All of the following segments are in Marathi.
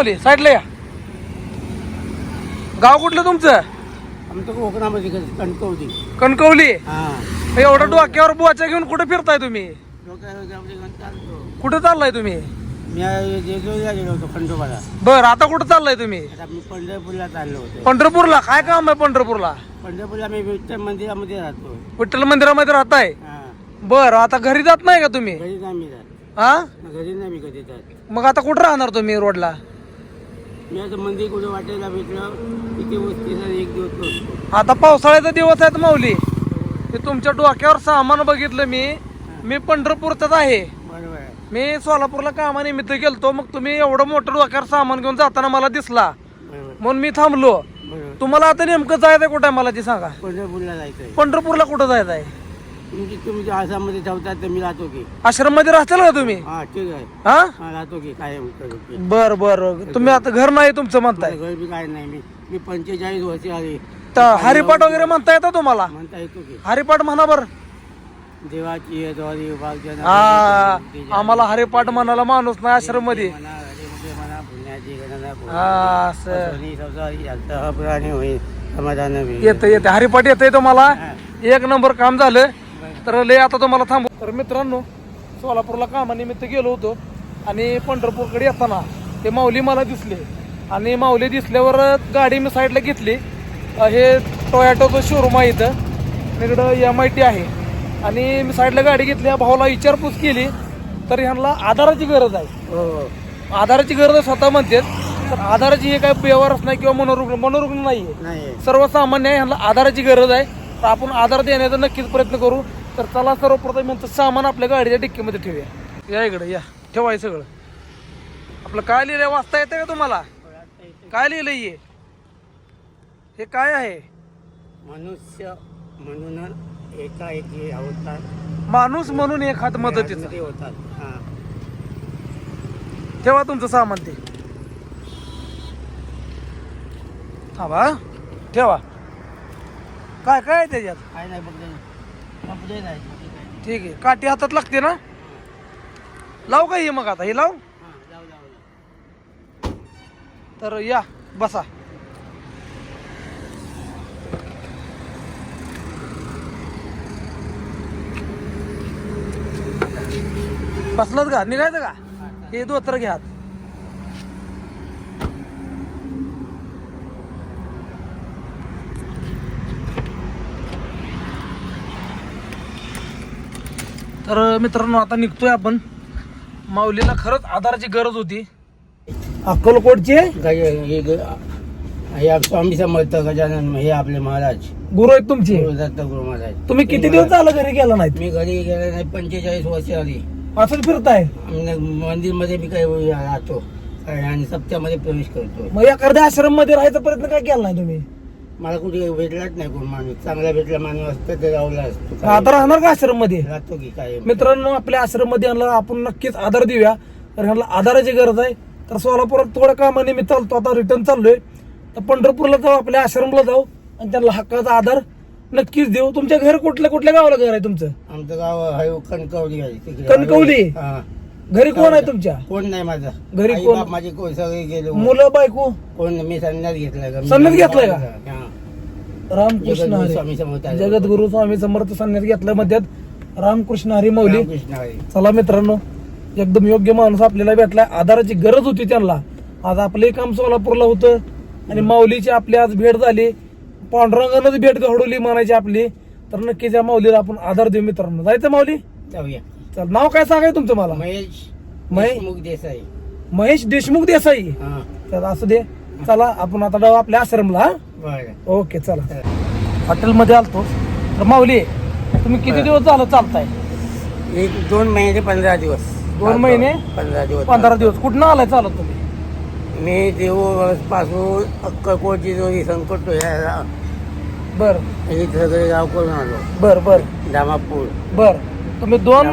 माऊली साईडला या. गाव कुठलं तुमचं? आमचं कोकणामध्ये कणकवली. कणकवली? हां. एवढं डोक्यावर बुवाच्या घेऊन कुठे फिरताय तुम्ही? कुठे चाललाय तुम्ही? मी जेजुरीला गेलो होतो खंडोबाला. बर आता कुठं चाललाय तुम्ही? आता मी पंढरपूरला चाललो होतो. पंढरपूरला? काय काम आहे पंढरपूरला? पंढरपूरला मी विठ्ठल मंदिरामध्ये राहतो. विठ्ठल मंदिरामध्ये राहताय? हां. बर आता घरी जात नाही का तुम्ही? घरी नाही मी जात. हा घरी नाही मी कधी जात. मग आता कुठं राहणार तुम्ही रोडला? मी आता मंदिर कुठे वाटेला भेटलं तिथे वस्तीचा एक दिवस बसतो आता पावसाळ्याचा दिवस आहेत माऊली. ते तुमच्या डोक्यावर सामान बघितलं मी. मी पंढरपूरचाच आहे. बरोबर आहे. मी सोलापूरला कामानिमित्त गेलतो मग तुम्ही एवढं मोठं डोक्यावर सामान घेऊन जाताना मला दिसला. बरोबर. म्हणून मी थांबलो. बरोबर. तुम्हाला आता नेमकं जायचंय कुठं आहे मला ते सांगा. पंढरपूरला जायचं पंढरपूरला कुठं जायचं आहे तुमची तुमच्या आसाममध्ये ठेवतात तर मी राहतो की. आश्रममध्ये राहताल का तुम्ही? हा ठीक आहे. हा? हा राहतो की कायम करू की बर बर. तुम्ही आता घर नाही तुमचं म्हणताय? माझं घर बी काय नाही मी मी पंचेचाळीस वर्ष आली तर हरिपाठ वगैरे म्हणता येतं तुम्हाला? म्हणता येतो की. हरिपाठ म्हणा बर. देवाची आहे, द्वारी हा आम्हाला हरिपाठ म्हणायला माणूस नाही आश्रममध्ये म्हणा हरिमध्ये म्हणा पुण्याची गणना करू. हा असं. सोनी संसारी अंतः प्राणी होईल समाधान होईल. येतं येते. हरिपाठ येतंय तुम्हाला? एक नंबर काम झालं. तर लय आता तुम्हाला थांबू. तर मित्रांनो सोलापूरला कामानिमित्त गेलो होतो आणि पंढरपूरकडे येताना ते माऊली मला दिसले. आणि माऊली दिसल्यावर गाडी मी साईडला घेतली. हे टोयॅटोचं शोरूम आहे इथं. इकडं एम आय टी आहे. आणि मी साईडला गाडी घेतली. या भावाला विचारपूस केली. तर ह्यांना आधाराची गरज आहे. हो. आधाराची गरज स्वतः म्हणते तर आधाराची हे काय बेवारच नाही किंवा मनोरुग्ण मनोरुग्ण नाही आहे नाही सर्वसामान्य आहे ह्यांना आधाराची गरज आहे. तर आपण आधार देण्याचा नक्कीच प्रयत्न करू. तर चला सर्वप्रथम यांचं सामान आपल्या गाडीच्या डिक्कीमध्ये ठेवूया. या इकडे या. ठेवाय सगळं. आपलं काय लिहिलंय? वाचता येतं का तुम्हाला? काय लिहिलंय हे? हे काय आहे? मनुष्य म्हणून एकाएकी अवतार माणूस म्हणून एक हात मदतीचा. होतात हा. ठेवा तुमचं सामान ते. थांबा हा. ठेवा. काय काय आहे त्याच्यात? काय नाही फक्त ठीक आहे. काठी हातात लागते ना? लाव का हे मग आता? हे लाव. तर या बसा. बसलात का? निघायचं का? हे दोत्र घ्या तर मित्रांनो आता निघतोय आपण. माऊलीला खरंच आधाराची गरज होती. अक्कलकोटचे? स्वामी समर्थ गजानन हे आपले महाराज. गुरु आहेत तुमचे? दत्त गुरु महाराज. तुम्ही किती दिवस झालं घरी गेला नाहीत? मी घरी गेले नाही पंचेचाळीस वर्ष आली असंच फिरताय? मंदिरमध्ये मी काही राहतो. काय आणि सप्त्यामध्ये प्रवेश करतो. मग एखाद्या आश्रममध्ये राहायचा प्रयत्न काय केला नाही तुम्ही? मला कुठे भेटलाच नाही कोण माणूस. चांगला भेटला माणूस असतं तर राहला असतो. आता राहणार का आश्रममध्ये राहतो की काय? मित्रांनो आपल्या आश्रममध्ये यांना आपण नक्कीच आधार देऊया. तर ह्यांना आधाराची गरज आहे. तर सोलापुरात थोड्या कामानिमित्त चालतो. आता रिटर्न चाललोय. तर पंढरपूरला जाऊ आपल्या आश्रमला जाऊ आणि त्यांना हक्काचा आधार नक्कीच देऊ. तुमच्या घर कुठल्या कुठल्या गावाला घर आहे तुमचं? आमचं गाव आहे कणकवली आहे. तिकडे कणकवली? हा. घरी कोण आहे तुमच्या? कोण नाही माझा. घरी कोण? माझे कोण सगळे गेलो. मुलं बायको? कोण मी संन्यास घेतलाय का? संन्यास घेतलाय का? हा. रामकृष्ण हरी. जगद्गुरु स्वामी समर्थ संन्यास घेतल्या मध्यात. रामकृष्ण हरी मौली. चला मित्रांनो एकदम योग्य माणूस आपल्याला भेटलाय आधाराची गरज होती त्यांना. आज आपले काम सोलापूरला होतं. आणि माऊलीची आपली आज भेट झाली. पांडुरंगानंच भेट घडवली म्हणायची आपली. तर नक्कीच या माऊलीला आपण आधार देऊ मित्रांनो. जायचं माऊली? जाऊया. चल नाव काय सांगाय तुमचं मला? महेश महेश? देशमुख देसाई. महेश देशमुख देसाई. हा. तर असू दे. चला आपण आता जाऊ आपल्या आश्रमला ओके चला. हॉटेलमध्ये आलतो. तर माऊली तुम्ही किती दिवस झालं चालताय? एक दोन महिने पंधरा दिवस. दोन महिने? पंधरा दिवस पंधरा दिवस. कुठनं आलाय चालत तुम्ही? मी देऊळपासून अक्कलकोटची जोडी संकट बर. हे सगळे गाव करून आलो. बर बर. दामापूर. बर. तुम्ही दोन.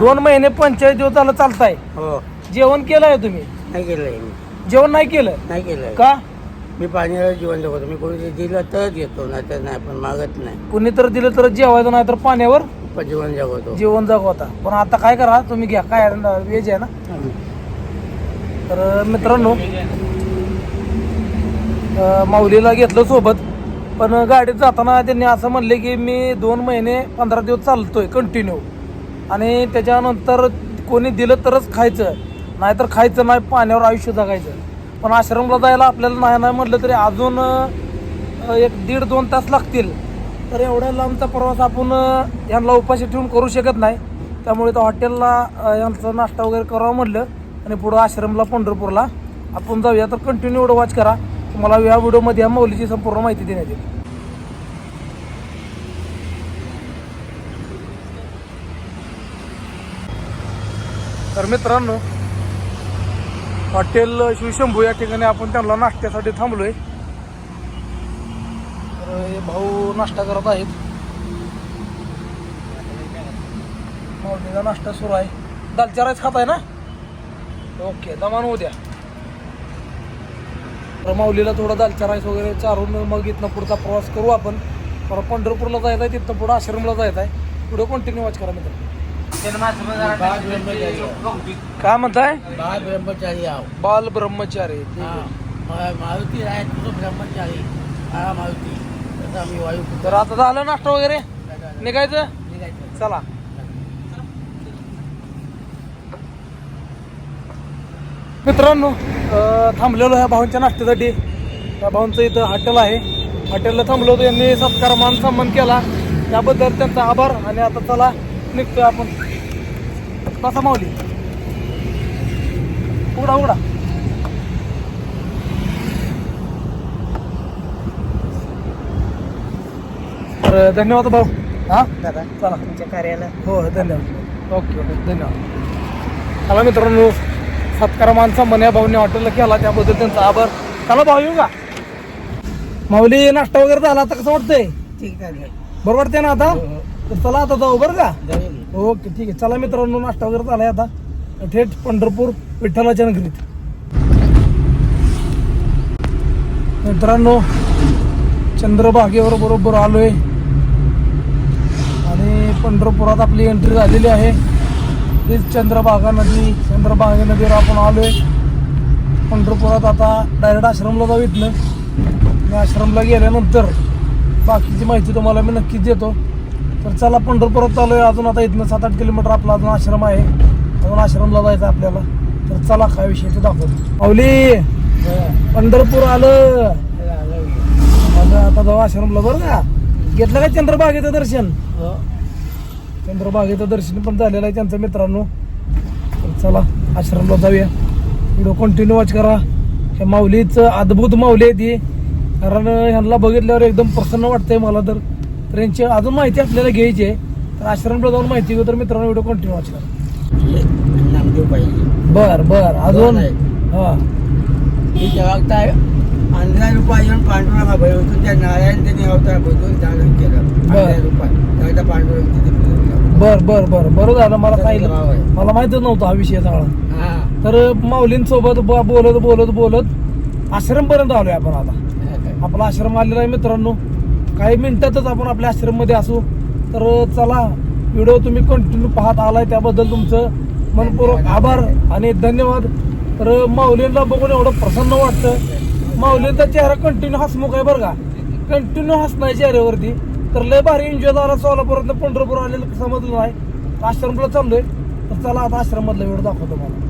दोन महिने पंचेचाळीस दिवस झालं चालताय. हो. जेवण केलंय तुम्ही? नाही केलंय जेवण नाही केलं? नाही केलंय का? मी पाण्याला जीवन जगतो. मी कोणी दिलं तरच येतो नाही तर नाही पण मागत नाही. कुणी तर दिलं तर जेवायचं नाही तर पाण्यावर पण जीवन जगवतो जेवण जगवता. पण आता काय करा तुम्ही घ्या. काय व्हेज आहे ना? तर मित्रांनो अं, माऊलीला घेतलं सोबत. पण गाडीत जाताना त्यांनी असं म्हणले की मी दोन महिने पंधरा दिवस चालतोय कंटिन्यू आणि त्याच्यानंतर कोणी दिलं तरच खायचं. नाहीतर खायचं नाही पाण्यावर आयुष्य जगायचं. पण आश्रमला जायला आपल्याला नाही नाही म्हटलं तरी अजून एक दीड दोन तास लागतील. तर एवढ्या लांबचा प्रवास आपण यांना उपाशी ठेवून करू शकत नाही. त्यामुळे तर हॉटेलला यांचा नाश्ता वगैरे करावं म्हटलं आणि पुढं आश्रमला पंढरपूरला आपण जाऊया. तर कंटिन्यू एवढं वॉच करा. तुम्हाला या व्हिडिओमध्ये या मौलीची संपूर्ण माहिती देण्यात येईल. तर मित्रांनो हॉटेल शिवशंभू या ठिकाणी आपण त्यांना नाश्त्यासाठी थांबलोय. तर हे भाऊ नाश्ता करत आहेत. माऊलीचा नाश्ता सुरू आहे. दालचा राईस खात आहे ना? ओके दमान उद्या. द्या तर माऊलीला थोडा दालचा राईस वगैरे चारून मग इथनं पुढचा प्रवास करू आपण. परत पंढरपूरला जायचं आहे तिथनं पुढं आश्रमला जायचं आहे पुढे कंटिन्यू वॉच करा मित्र ब्रह्मचारी काय म्हणताय? बाळ ब्रह्मचारी आहो. बाल ब्रह्मचारी ठीक हा. आहे. मा- मारुती आहे तुझं ब्रह्मचारी. हा मारुती. तसं आम्ही वायू तर आता झालं नाश्ता वगैरे? निघायचं. निघायचं? चला. मित्रांनो अं, थांबलेलो ह्या भाऊंच्या नाश्त्यासाठी. त्या भाऊंचं इथं हॉटेल आहे. हॉटेलला थांबलो होतो यांनी सत्कार मान सन्मान केला. त्याबद्दल त्यांचा आभार. आणि आता चला निघतोय आपण. बसा माऊली? उघडा उघडा. तर धन्यवाद भाऊ. हा? दादा चला. तुमच्या कार्याला. हो हो, धन्यवाद. Okay okay. धन्यवाद. चला मित्रांनो सत्कार मानसा मन्या भाऊने हॉटेलला केला. त्याबद्दल त्यांचा आभार. चला भाऊ येऊ का? माऊली नाश्ता वगैरे झाला आता कसं वाटतंय? ठीक आहे. बरोबर वाटतंय ना आता? तर चला आता जाऊ बरं का. ओके ठीक आहे. चला मित्रांनो नाश्ता वगैरे झालाय आता. थेट पंढरपूर विठ्ठलाच्या नगरीत. मित्रांनो चंद्रभागेवर बरोबर आलोय. आणि पंढरपुरात आपली एंट्री झालेली आहे. हीच चंद्रभागा नदी चंद्रभागा नदीवर आपण आलोय. पंढरपुरात आता डायरेक्ट आश्रमला जाऊ इथलं आणि आश्रमला गेल्यानंतर बाकीची माहिती तुम्हाला मी नक्कीच देतो. तर चला पंढरपुरात चालू आहे. अजून आता इथनं सात आठ किलोमीटर आपला अजून आश्रम आहे. अजून आश्रमला जायचं आपल्याला. तर चला काय विषय ते दाखवतो. पावली पंढरपूर आलं. आता आता जाऊ आश्रमला बरं का? घेतलं का चंद्रबागेचं दर्शन? हो. चंद्रबागेचं दर्शन पण झालेलं आहे त्यांचं मित्रांनो. तर चला आश्रमला जाऊया. व्हिडिओ कंटिन्यू वॉच करा. हे माऊलीचं अद्भुत माऊली आहे ती. कारण ह्यांना बघितल्यावर एकदम प्रसन्न वाटतंय मला तर. तर यांची अजून माहिती आपल्याला घ्यायची आहे. तर आश्रमला जाऊन माहिती घेऊ तर मित्रांनो व्हिडिओ कंटिन्यू वॉच करा नामदेव पाहिजे बर बर अजून? आहे. हा. ही जबाबदार पंधरा रुपये येऊन पांडुरंगा भय होतो. त्या नारायण त्यांनी अवतार बदलून धारण केलं. पंधरा रुपये. त्या पांडुरंग तिथे फिरून गेला. बर बर बर. बरं झालं मला आहे. मला माहितच नव्हतं हा विषय सगळा. तर माऊलींसोबत बोलत बोलत बोलत आश्रमपर्यंत आलोय आपण आता. आपला आश्रम आलेला आहे मित्रांनो. काही मिनिटातच आपण आपल्या आश्रममध्ये असू. तर चला व्हिडिओ तुम्ही कंटिन्यू पाहत आलाय त्याबद्दल तुमचं मनपूर्वक आभार आणि धन्यवाद. तर माऊलींना बघून एवढं प्रसन्न वाटतं. माऊलींचा चेहरा कंटिन्यू हसमुख आहे बरं का? कंटिन्यू हसणं आहे चेहऱ्यावरती. तर लय भारी एन्जॉय झाला सोलापुरात पंढरपूर आलेलं समजलं नाही. आश्रमला चाललोय. तर चला आता आश्रमातला व्हिडिओ दाखवतो मला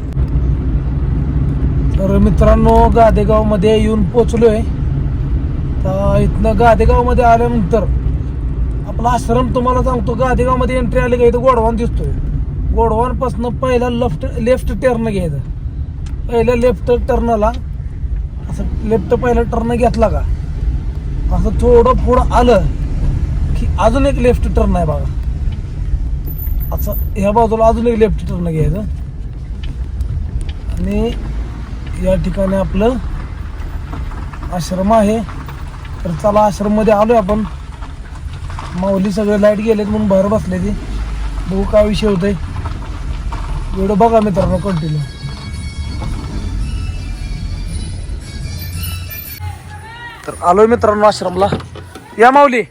तर मित्रांनो गादेगावमध्ये येऊन पोचलोय. तर इथनं गादेगावमध्ये आल्यानंतर आपला आश्रम तुम्हाला सांगतो गादेगावमध्ये एंट्री आली का इथं गोडवान दिसतोय. गोडवानपासनं पहिला लेफ्ट लेफ्ट टर्न घ्यायचं. पहिल्या लेफ्ट टर्नला असं लेफ्ट पहिला टर्न घेतला का? असं थोडं पुढं आलं की अजून एक लेफ्ट टर्न आहे बघा. असं ह्या बाजूला अजून एक लेफ्ट टर्न घ्यायचं. आणि या ठिकाणी आपलं आश्रम आहे. तर चला आश्रममध्ये आलो आहे आपण. माऊली सगळे लाइट गेलेत म्हणून बाहेर बसले ती. बघू काय विषय होतोय. व्हिडिओ बघा मित्रांनो कंटिन्यू तर आलोय मित्रांनो आश्रमला. या माऊली.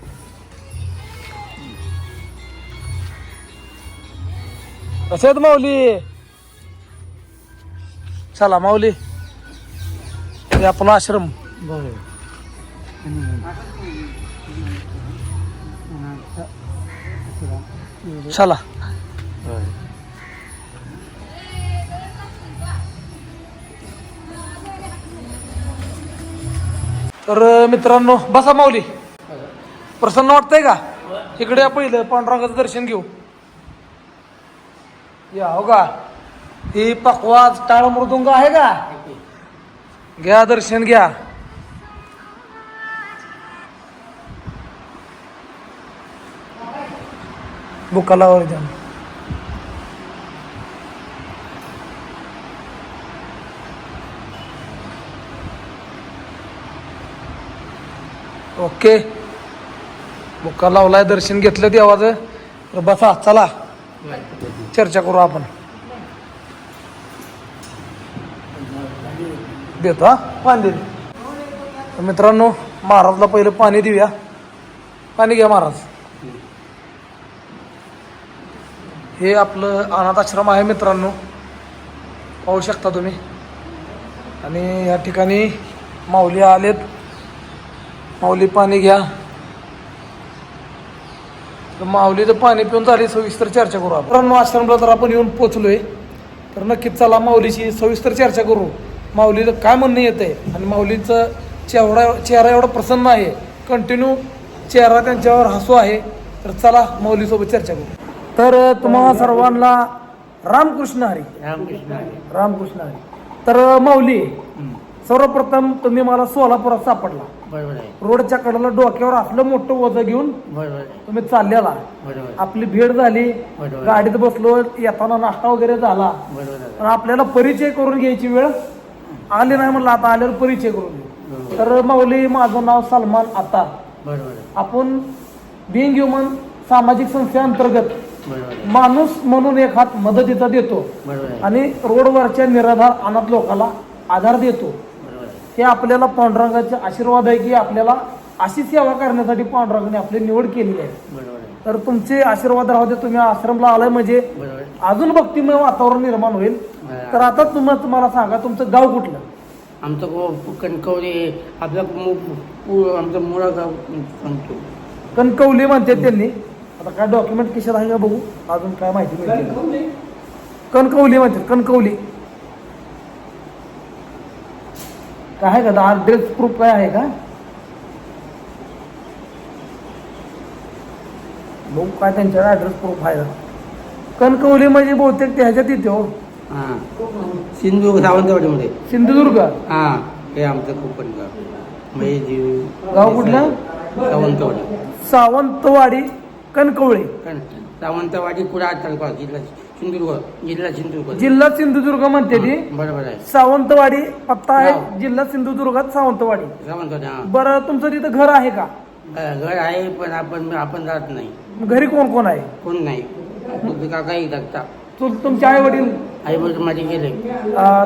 कसे आहेत माऊली? चला माऊली. आपण आश्रम. आश्रम चला तर मित्रांनो बसा माऊली. प्रसन्न वाटतंय का? इकडे या पहिलं पांडुरंगाचं दर्शन घेऊ. या हो का? ही पकवाज टाळ मृदुंग आहे का? घ्या दर्शन घ्या. बुकालावर द्या. ओके. बुक्का लावलाय दर्शन घेतलं देवाचं. तर बसा चला. चर्चा करू आपण. देतो हा? पाणी मित्रांनो महाराजला पहिलं पाणी देऊया. पाणी घ्या महाराज. हे आपलं अनाथ आश्रम आहे मित्रांनो. पाहू शकता तुम्ही. आणि या ठिकाणी माऊली आलेत. माऊली पाणी घ्या. तर माऊलीचं पाणी पिऊन झाली सविस्तर चर्चा करू आपण. आश्रमला तर आपण येऊन पोचलोय तर नक्कीच चला माऊलीची सविस्तर चर्चा करू. माऊलीचं काय म्हणणं येत आहे? आणि माऊलीचं चेहरा चेहरा एवढा प्रसन्न आहे. कंटिन्यू चेहरा त्यांच्यावर हसू आहे. तर चला माऊलीसोबत चर्चा करू. तर तुम्हाला सर्वांना रामकृष्ण हरी. रामकृष्ण हरी. रामकृष्ण हरी. तर माऊली सर्वप्रथम तुम्ही मला सोलापुरात सापडला. बरोबर आहे. रोडच्या कडेला डोक्यावर असलं मोठं वजन घेऊन बरोबर आहे. तुम्ही चाललेला. बरोबर आपली भेट झाली. बरोबर. गाडीत बसलो येताना नाश्ता वगैरे झाला. बरोबर आहे. पण आपल्याला परिचय करून घ्यायची वेळ आली नाही म्हणलं आता आल्यावर परिचय करून घेऊ तर माऊली माझं नाव सलमान आता. बरोबर आहे. आपण बिंग ह्युमन सामाजिक संस्थेअंतर्गत माणूस म्हणून एक हात मदतीचा देतो. आणि रोडवरच्या निराधार अनाथ लोकांना आधार देतो. हे आपल्याला पांडुरंगाचे आशीर्वाद आहे की आपल्याला अशी सेवा करण्यासाठी पांडुरंगाने आपली निवड केली आहे. तर तुमचे आशीर्वाद राहू दे तुम्ही आश्रमला आलाय म्हणजे अजून भक्तिमय वातावरण निर्माण होईल. तर आता तुम्हाला तुम्हाला सांगा तुमचं गाव कुठलं? आमचं कणकवली आपलं आमचं मुळा गाव कणकवली म्हणते त्यांनी. आता काय डॉक्युमेंट किशात आहे का बघू? अजून काय माहिती मिळते कणकवली. म्हणते कणकवली. काय आहे का? ड्रेस प्रूफ काय आहे का? बघू काय त्यांच्या ऍड्रेस प्रूफ आहे. का कणकवली म्हणजे बहुतेक ते ह्याच्यात येते हो. हां. सिंधू सावंतवाडीमध्ये. सिंधुदुर्ग? हां. हे आमचं कोकण गाव महेदेव गाव कुठलं? सावंतवाडी. सावंतवाडी. कणकवळी. कण सावंतवाडी कुडाळ तालुका जिल्हा सिंधुदुर्ग जिल्हा सिंधुदुर्ग. जिल्हा सिंधुदुर्ग म्हणते ती. बरोबर आहे. सावंतवाडी पत्ता आहे. जिल्हा सिंधुदुर्गात सावंतवाडी. सावंतवाडी हां. बरं तुमचं तिथं घर आहे का? घर आहे पण आपण आपण जात नाही. घरी कोण कोण आहे? कोण नाही. जगता तु- तुमचे आई वडील आई वडील माझे गेले.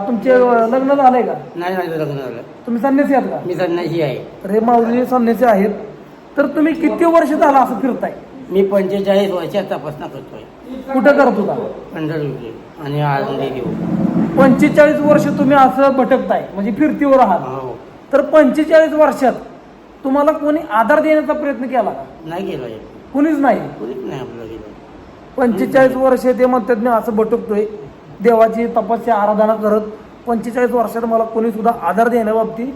तुमचे लग्न झालंय का? नाही माझं लग्न झालं. तुम्ही संन्यासी आहात का? मी संन्यासी आहे. हे माऊली संन्यासी आहेत. तर तुम्ही किती वर्ष झाला असं फिरताय? मी पंचेचाळीस वर्षात तपासणा करतोय. कुठं करत होता? पंढरपूरचे. आणि आनंदी देऊ. पंचेचाळीस वर्ष तुम्ही असं भटकताय म्हणजे फिरतीवर आहात. हो. तर पंचेचाळीस वर्षात तुम्हाला कोणी आधार देण्याचा प्रयत्न केला का? नाही आहे कुणीच नाही? कोणीच नाही आपलं गेलं पंचेचाळीस वर्ष ते म्हणतात मी असं भटकतोय. देवाची तपस्या आराधना करत पंचेचाळीस वर्षात मला कोणी सुद्धा आधार देण्याबाबतीत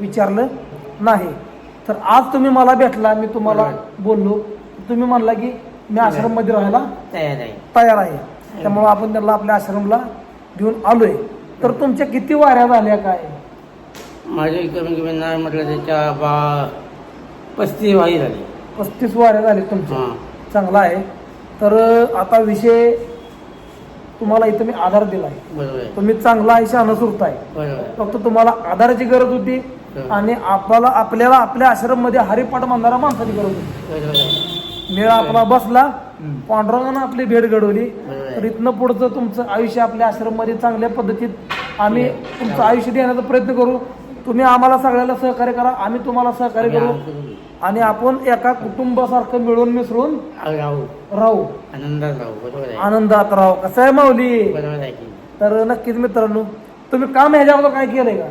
विचारलं नाही. तर आज तुम्ही मला भेटला मी तुम्हाला बोललो. तुम्ही म्हणला की मी आश्रममध्ये राहायला तयार आहे तयार आहे. त्यामुळे आपण त्यांना आपल्या आश्रमला घेऊन आलोय. तर तुमच्या किती वाऱ्या झाल्या काय? माझे कमी कमी नाही म्हटलं त्याच्या बा पस्तीस वाई झाली. पस्तीस वाऱ्या झाल्या तुमच्या चांगला आहे. तर आता विषय तुम्हाला इथं मी आधार दिला आहे. तुम्ही चांगला आहे बरोबर आहे. फक्त तुम्हाला आधाराची गरज होती आणि आपल्याला आपल्याला आपल्या आश्रममध्ये हरिपाठ म्हणणारा माणसाची गरज होती. मेळा आपला बसला. पांडुरंगानं आपली भेट घडवली. तर इथनं पुढचं तुमचं आयुष्य आपल्या आश्रममध्ये चांगल्या पद्धतीत आम्ही तुमचं आयुष्य देण्याचा प्रयत्न करू. तुम्ही आम्हाला सगळ्याला सहकार्य करा आम्ही तुम्हाला सहकार्य करू. आणि आपण एका कुटुंबासारखं मिळून मिसळून राहू. राहू. आनंदात राहू. बरोबर आनंदात राहू. कसं आहे माऊली? बरोबर आहे की तर नक्कीच मित्रांनो तुम्ही काम ह्याच्या अगोदर काय केलंय का?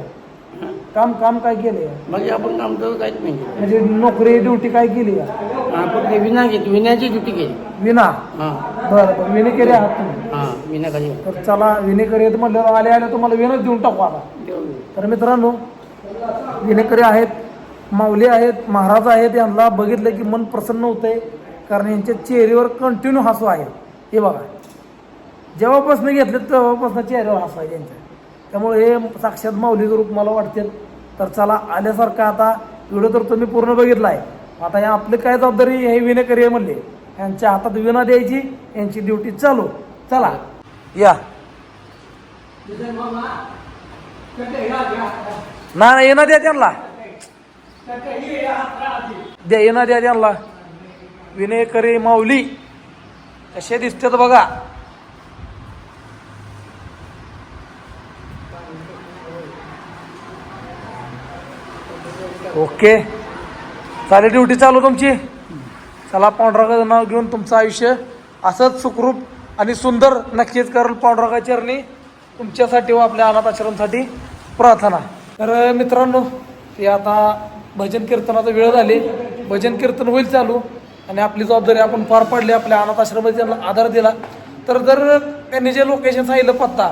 काम काम काय केलंय? म्हणजे आपण काम तर काहीच नाही केलं. म्हणजे नोकरी ड्युटी काय केली आपण ते विना घेत विण्याची ड्युटी केली. विना? हां. बरं बरं. विने केले आहात तुम्ही? हां विना खाली तर चला विनेकरी आहेत म्हणल्यावर आले आले तुम्हाला विनच देऊन टाकू आता. तर मित्रांनो विनेकरी आहेत माऊली आहेत महाराज आहेत यांना बघितलं की मन प्रसन्न होतंय कारण यांच्या चेहऱ्यावर कंटिन्यू हसू आहे. हे बघा. जेव्हापासून घेतले तेव्हापासून चेहऱ्यावर हसू आहे त्यांच्या त्यामुळे हे साक्षात माऊलीचं रूप मला वाटते. तर चला आल्यासारखं आता व्हिडिओ तर तुम्ही पूर्ण बघितला आहे आता या आपली काय जबाबदारी हे विनेकरी म्हणले. यांच्या हातात विना द्यायची यांची ड्युटी चालू. चला. या. ना ना येणं द्या त्यांना. द्या येणं द्या त्यांना. विनयकरी माऊली कसे दिसतात बघा. ओके. चालेल ड्युटी चालू तुमची? चला पांडुरंगाचं नाव घेऊन तुमचं आयुष्य असंच सुखरूप आणि सुंदर नक्कीच करेल पांडुरंगा चरणी. तुमच्यासाठी व आपल्या अनाथ आश्रमसाठी प्रार्थना. तर मित्रांनो ते आता भजन कीर्तनाचा वेळ झाली. भजन कीर्तन होईल चालू. आणि आपली जबाबदारी आपण पार पाडली. आपल्या अनाथ आश्रमात त्यांना आधार दिला. तर जर त्यांनी जे लोकेशन सांगितलं पत्ता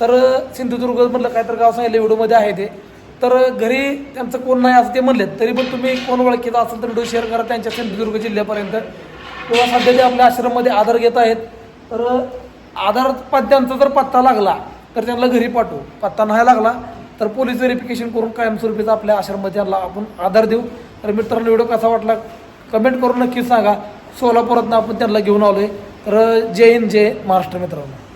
तर सिंधुदुर्ग म्हटलं काय तर गाव सांगितलं व्हिडिओमध्ये आहे ते. तर घरी त्यांचं कोण नाही असं ते म्हणलेत. तरी पण तुम्ही कोण ओळखीचा असेल तर व्हिडिओ शेअर करा. त्यांच्या सिंधुदुर्ग जिल्ह्यापर्यंत. किंवा सध्या ते आपल्या आश्रममध्ये आधार घेत आहेत. तर आधार त्यांचा जर पत्ता लागला तर त्यांना घरी पाठवू. पत्ता नाही लागला तर पोलीस व्हेरिफिकेशन करून कायमस्वरूपीचा आपल्या आश्रममध्ये त्यांना आपण आधार देऊ. तर मित्रांनो व्हिडिओ कसा वाटला कमेंट करून नक्कीच सांगा. सोलापुरातनं आपण त्यांना घेऊन आलो आहे तर जय हिंद जय महाराष्ट्र मित्रांनो.